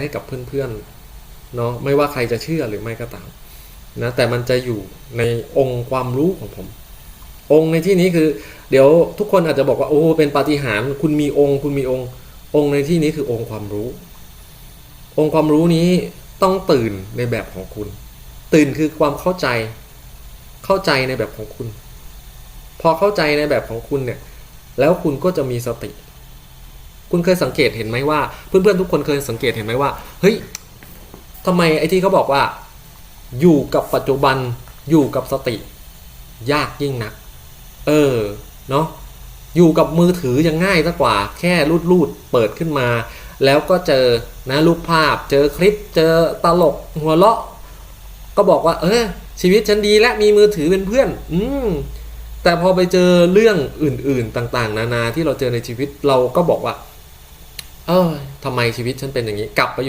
ให้กับเพื่อนๆเนาะไม่ว่าใครจะเชื่อหรือไม่ก็ตามนะแต่มันจะอยู่ในองค์ความรู้ของผม องค์ในที่นี้คือ เดี๋ยวทุกคนอาจจะบอกว่าโอ้เป็นปาฏิหาริย์คุณมีองค์ คุณมีองค์ องค์ในที่นี้คือองค์ความรู้ องค์ความรู้นี้ต้องตื่นในแบบของคุณ ตื่นคือความเข้าใจ เข้าใจในแบบของคุณ พอเข้าใจในแบบของคุณเนี่ย แล้วคุณก็จะมีสติ คุณเคยสังเกตเห็นไหมว่า เพื่อนๆทุกคนเคยสังเกตเห็นไหมว่า เฮ้ยทำไมไอ้ที่เขาบอกว่า อยู่กับปัจจุบันอยู่กับสติ ยากยิ่งนัก เออ เนาะอยู่กับมือถือยังง่ายสักว่า แค่รูดรูดเปิดขึ้นมา แล้วก็เจอนะรูปภาพ เจอคลิป เจอตลกหัวเราะ ก็บอกว่า เออ ชีวิตฉันดีและมีมือถือเป็นเพื่อน อืมแต่พอไปเจอเรื่องอื่น ๆ ต่าง ๆ นานาที่เราเจอในชีวิตเราก็บอกว่า เออทำไมชีวิตฉันเป็นอย่างนี้ กลับไปอยู่